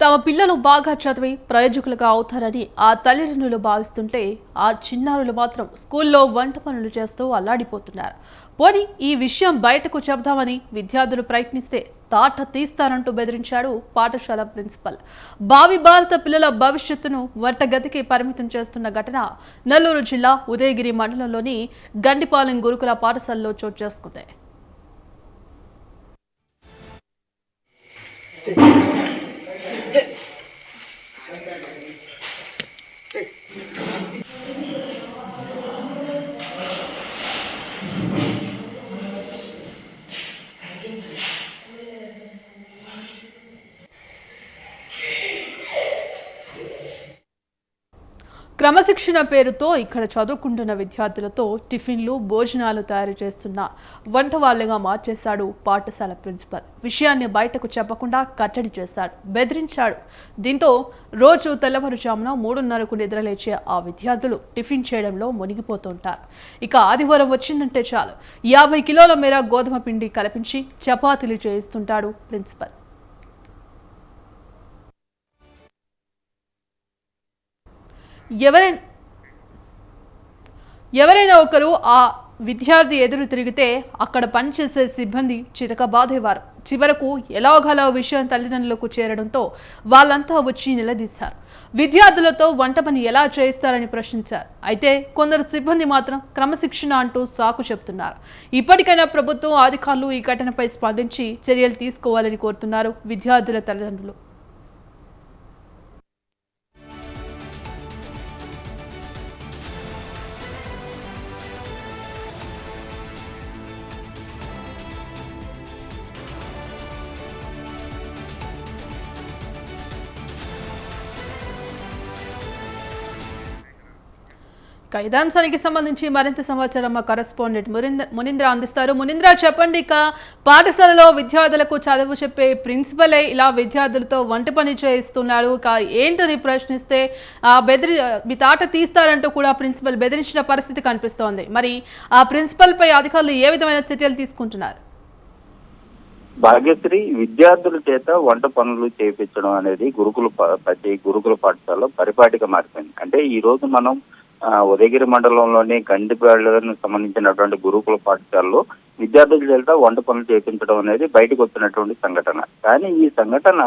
తమ పిల్లలు బాగా చదివి ప్రయోజకులుగా అవుతారని ఆ తల్లిదండ్రులు భావిస్తుంటే ఆ చిన్నారులు మాత్రం స్కూల్లో వంట పనులు చేస్తూ అల్లాడిపోతున్నారు. పోనీ ఈ విషయం బయటకు చెబుదామని విద్యార్థులు ప్రయత్నిస్తే తాట తీస్తానంటూ బెదిరించాడు పాఠశాల ప్రిన్సిపల్. భావి భారత పిల్లల భవిష్యత్తును వంటగదికి పరిమితం చేస్తున్న ఘటన నెల్లూరు జిల్లా ఉదయగిరి మండలంలోని గండిపాలెం గురుకుల పాఠశాలలో చోటు చేసుకుంది. క్రమశిక్షణ పేరుతో ఇక్కడ చదువుకుంటున్న విద్యార్థులతో టిఫిన్లు భోజనాలు తయారు చేస్తున్న వంట వాళ్ళుగా మార్చేశాడు పాఠశాల ప్రిన్సిపల్. విషయాన్ని బయటకు చెప్పకుండా కట్టడి చేశాడు బెదిరించాడు. దీంతో రోజు తెల్లవారుజామున మూడున్నరకు నిద్రలేచే ఆ విద్యార్థులు టిఫిన్ చేయడంలో మునిగిపోతుంటారు. ఇక ఆదివారం వచ్చిందంటే చాలు. యాభై కిలోల మేర గోధుమ పిండి కల్పించి చపాతీలు చేయిస్తుంటాడు ప్రిన్సిపల్. ఎవరైనా ఎవరైనా ఒకరు ఆ విద్యార్థి ఎదురు తిరిగితే అక్కడ పనిచేసే సిబ్బంది చితకబాదేవారు చివరకు ఎలాగలా విషయం తల్లిదండ్రులకు చేరడంతో వాళ్ళంతా వచ్చి నిలదీశారు. విద్యార్థులతో వంట పని ఎలా చేయిస్తారని ప్రశ్నించారు. అయితే కొందరు సిబ్బంది మాత్రం క్రమశిక్షణ అంటూ సాకు చెబుతున్నారు ఇప్పటికైనా ప్రభుత్వం అధికారులు ఈ ఘటనపై స్పందించి చర్యలు తీసుకోవాలని కోరుతున్నారు విద్యార్థుల తల్లిదండ్రులు. ఇదే అంశానికి సంబంధించి మరింత సమాచారం మా కరెస్పాండెంట్ మునింద్ర అందిస్తారు. మునింద్ర చెప్పండి ఇక. పాఠశాలలో విద్యార్థులకు చదువు చెప్పే ప్రిన్సిపలే ఇలా విద్యార్థులతో వంట పని చేయిస్తున్నాడు ఇక ఏంటని ప్రశ్నిస్తే ఆ బెదిరి మీ తాట తీస్తారంటూ కూడా ప్రిన్సిపల్ బెదిరించిన పరిస్థితి కనిపిస్తోంది. మరి ఆ ప్రిన్సిపల్ పై అధికారులు ఏ విధమైన చర్యలు తీసుకుంటున్నారు? భాగ్యశ్రీ విద్యార్థుల చేత వంట పనులు చేయించడం అనేది గురుకుల ప్రతి గురుకుల పాఠశాలలో పరిపాటిగా మారిపోయింది అంటే ఈ రోజు మనం ఉదయగిరి మండలంలోని గండిపేళ్ళకు సంబంధించినటువంటి గురుకుల పాఠశాలలో విద్యార్థుల చేత వంట పనులు చేయించడం అనేది బయటకు వచ్చినటువంటి సంఘటన. కానీ ఈ సంఘటన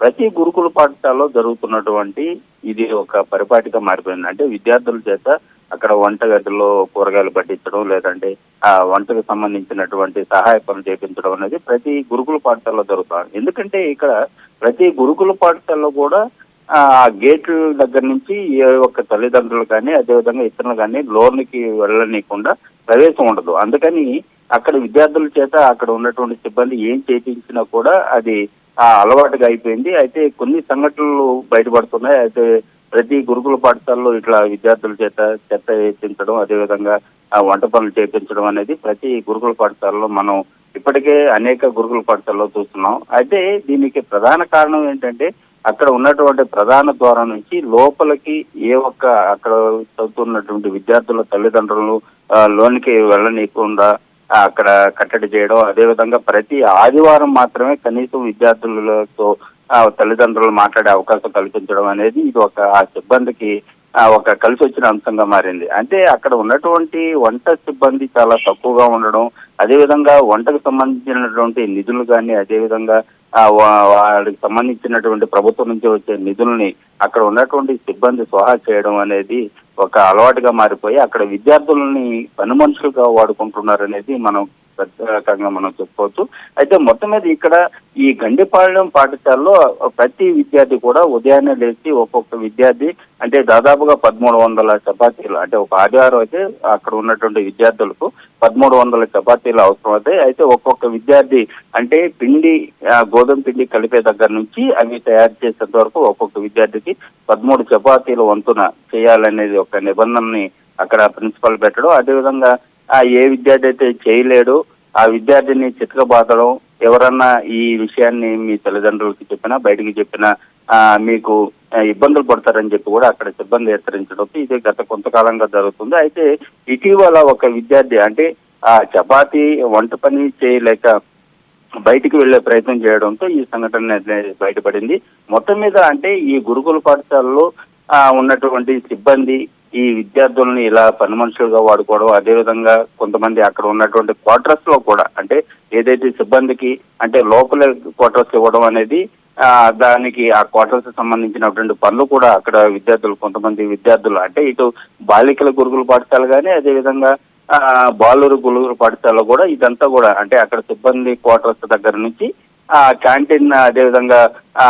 ప్రతి గురుకుల పాఠశాలలో జరుగుతున్నటువంటి ఇది ఒక పరిపాటిగా మారిపోయింది అంటే విద్యార్థుల చేత అక్కడ వంటగదిలో కూరగాయలు పట్టించడం లేదంటే ఆ వంటకు సంబంధించినటువంటి సహాయ పనులు చేయించడం అనేది ప్రతి గురుకుల పాఠశాలలో జరుగుతుంది. ఎందుకంటే ఇక్కడ ప్రతి గురుకుల పాఠశాలలో కూడా ఆ గేట్ల దగ్గర నుంచి ఏ ఒక్క తల్లిదండ్రులు కానీ అదేవిధంగా ఇతరులు కానీ లోనికి వెళ్ళనీయకుండా ప్రవేశం ఉండదు. అందుకని అక్కడ విద్యార్థుల చేత అక్కడ ఉన్నటువంటి సిబ్బంది ఏం చేయించినా కూడా అది ఆ అలవాటుగా అయిపోయింది. అయితే కొన్ని సంఘటనలు బయటపడుతున్నాయి. అయితే ప్రతి గురుకుల పాఠశాలలో ఇట్లా విద్యార్థుల చేత చెత్త వేయించడం అదేవిధంగా ఆ వంట పనులు చేయించడం అనేది ప్రతి గురుకుల పాఠశాలలో మనం ఇప్పటికే అనేక గురుకుల పాఠశాలలో చూస్తున్నాం. అయితే దీనికి ప్రధాన కారణం ఏంటంటే అక్కడ ఉన్నటువంటి ప్రధాన ద్వారం నుంచి లోపలికి ఏ ఒక్క అక్కడ చదువుతున్నటువంటి విద్యార్థుల తల్లిదండ్రులు ఆ, లోనికి వెళ్ళనీయకుండా అక్కడ కట్టడి చేయడం అదేవిధంగా ప్రతి ఆదివారం మాత్రమే కనీసం విద్యార్థులతో ఆ, తల్లిదండ్రులు మాట్లాడే అవకాశం కల్పించడం అనేది ఇది ఒక ఆ సిబ్బందికి ఒక కలిసి వచ్చిన అంశంగా మారింది. అంటే అక్కడ ఉన్నటువంటి వంట సిబ్బంది చాలా తక్కువగా ఉండడం అదేవిధంగా వంటకు సంబంధించినటువంటి నిధులు కానీ అదేవిధంగా ఆ, వా- సంబంధించినటువంటి ప్రభుత్వం నుంచి వచ్చే నిధుల్ని అక్కడ ఉన్నటువంటి సిబ్బంది స్వాహా చేయడం అనేది ఒక అలవాటుగా మారిపోయి అక్కడ విద్యార్థులని పని మనుషులుగా వాడుకుంటున్నారు అనేది మనం ప్రత్యేకంగా మనం చెప్పుకోవచ్చు. అయితే మొత్తం మీద ఇక్కడ ఈ గండిపాళ్యం పాఠశాలలో ప్రతి విద్యార్థి కూడా ఉదయాన్నే లేచి ఒక్కొక్క విద్యార్థి అంటే దాదాపుగా పదమూడు వందల చపాతీలు అంటే ఒక ఆదివారం అయితే అక్కడ ఉన్నటువంటి విద్యార్థులకు పదమూడు వందల చపాతీలు అవసరం అవుతాయి అయితే ఒక్కొక్క విద్యార్థి అంటే పిండి గోధుమ పిండి కలిపే దగ్గర నుంచి అవి తయారు చేసేంత వరకు ఒక్కొక్క విద్యార్థికి పదమూడు చపాతీలు వంతున చేయాలనేది ఒక నిబంధనని అక్కడ ప్రిన్సిపల్ పెట్టడం. అదేవిధంగా ఏ విద్యార్థి అయితే చేయలేడు ఆ విద్యార్థిని చితకబాదడం ఎవరన్నా ఈ విషయాన్ని మీ తల్లిదండ్రులకి చెప్పినా బయటికి చెప్పినా ఆ, మీకు ఇబ్బందులు పడతారని చెప్పి కూడా అక్కడ సిబ్బంది హెచ్చరించడం ఇది గత కొంతకాలంగా జరుగుతుంది. అయితే ఇటీవల ఒక విద్యార్థి అంటే ఆ చపాతీ వంట పని చేయలేక బయటికి వెళ్ళే ప్రయత్నం చేయడంతో ఈ సంఘటన బయటపడింది. మొత్తం మీద అంటే ఈ గురుకుల పాఠశాలలో ఉన్నటువంటి సిబ్బంది ఈ విద్యార్థులను ఇలా పని మనుషులుగా వాడుకోవడం అదేవిధంగా కొంతమంది అక్కడ ఉన్నటువంటి క్వార్టర్స్లో కూడా అంటే ఏదైతే సిబ్బందికి అంటే లోపల క్వార్టర్స్ ఇవ్వడం అనేది ఆ, దానికి ఆ క్వార్టర్స్ సంబంధించినటువంటి పనులు కూడా అక్కడ విద్యార్థులు కొంతమంది విద్యార్థులు అంటే ఇటు బాలికల గురుకుల పాఠశాల కానీ అదేవిధంగా ఆ, బాలురు గురుకుల పాఠశాల కూడా ఇదంతా కూడా అంటే అక్కడ సిబ్బంది క్వార్టర్స్ దగ్గర నుంచి క్యాంటీన్ అదేవిధంగా ఆ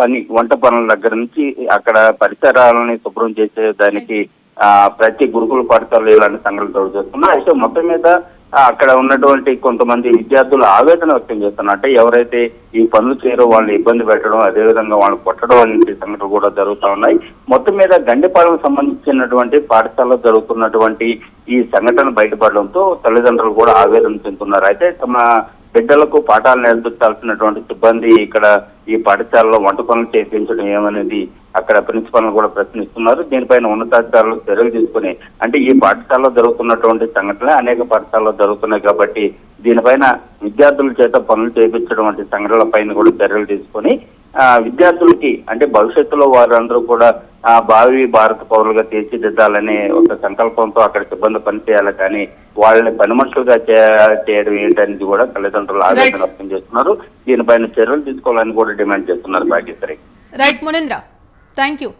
పని వంట పనుల దగ్గర నుంచి అక్కడ పరిసరాలని శుభ్రం చేసే దానికి ఆ ప్రతి గురుకుల పాఠశాలలో ఇలాంటి సంఘటనలు చోటు చేస్తున్నాయి. అయితే మొత్తం మీద అక్కడ ఉన్నటువంటి కొంతమంది విద్యార్థులు ఆవేదన వ్యక్తం చేస్తున్నారు. అంటే ఎవరైతే ఈ పనులు చేయరో వాళ్ళని ఇబ్బంది పెట్టడం అదేవిధంగా వాళ్ళని కొట్టడం వంటి సంఘటనలు కూడా జరుగుతూ ఉన్నాయి. మొత్తం మీద గండిపాలకు సంబంధించినటువంటి పాఠశాలలో జరుగుతున్నటువంటి ఈ సంఘటన బయటపడడంతో తల్లిదండ్రులు కూడా ఆవేదన చెందుతున్నారు. అయితే తమ బిడ్డలకు పాఠాలు నేర్పించాల్సినటువంటి సిబ్బంది ఇక్కడ ఈ పాఠశాలలో వంట పనులు చేపించడం ఏమనేది అక్కడ ప్రిన్సిపల్ కూడా ప్రశ్నిస్తున్నారు. దీనిపైన ఉన్నతాధికారులు చర్యలు తీసుకుని అంటే ఈ పాఠశాలలో జరుగుతున్నటువంటి సంఘటనలు అనేక పాఠశాలలో జరుగుతున్నాయి కాబట్టి దీనిపైన విద్యార్థుల చేత పనులు చేయించడం వంటి సంఘటనల పైన కూడా చర్యలు తీసుకొని విద్యార్థులకి అంటే భవిష్యత్తులో వారందరూ కూడా ఆ భావి భారత పౌరులుగా తీర్చిదిద్దాలనే ఒక సంకల్పంతో అక్కడ సిబ్బంది పనిచేయాలి. కానీ వాళ్ళని పని మనుషులుగా చేయడం ఏంటనేది కూడా తల్లిదండ్రులు ఆవేదన. వ్యక్తం చేస్తున్నారు. దీనిపైన చర్యలు తీసుకోవాలని కూడా డిమాండ్ చేస్తున్నారు భాగ్యశ్రీ రైట్ మునేంద్ర థ్యాంక్ యూ